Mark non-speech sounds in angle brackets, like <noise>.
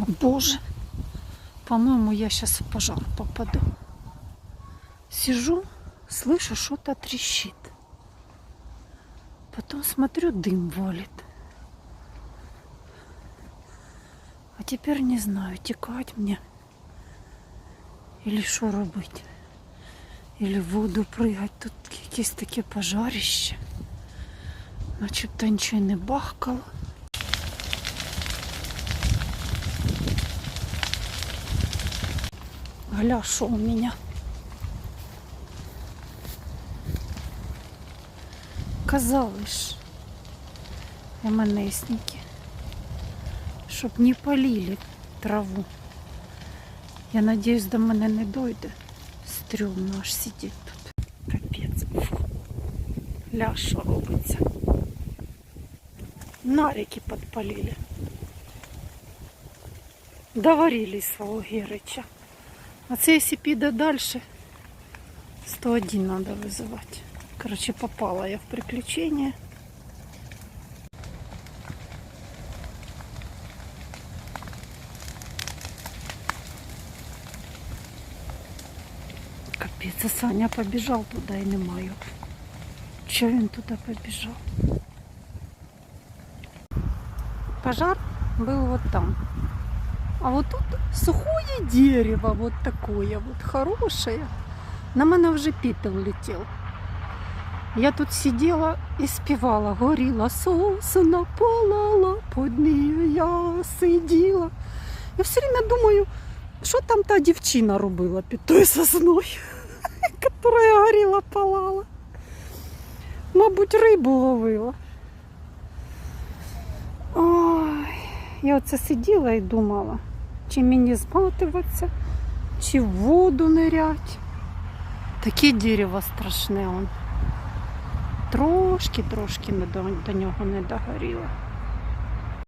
О боже, по-моему, я сейчас в пожар попаду. Сижу, слышу, что-то трещит. Потом смотрю, дым валит. А теперь не знаю, тікать мне или що робити. Или в воду пригать. Тут якесь таке пожарище. Начебто нічого не бахкало. Гля, що у меня? Казали ж, МНСники, щоб не полили траву. Я надіюсь, до мене не дойде. Стрьомно аж сидіть тут. Капець. Фу. Ля, що робиться? Нарики підпалили. Доварили свого Герича. А це якщо піде далі, 101 треба визивати. Короче, попала я в приключения. Капець, а Саня побіжав туди і немає. Чого він туди побіжав? Пожар был вот там. А вот тут сухое дерево, вот такое вот хорошее. На мене вже пепел летел. Я тут сидела і співала, горіла сосна, палала, под нею я сиділа. Я все время думаю, що там та дівчина робила під тою сосною, <laughs> яка горіла, палала. Мабуть, рибу ловила. Ой, я оце сиділа і думала, Чи мені зматуватися, чи в воду нирять. Таке дерево страшне он. Трошки, трошки до, до нього не догоріло.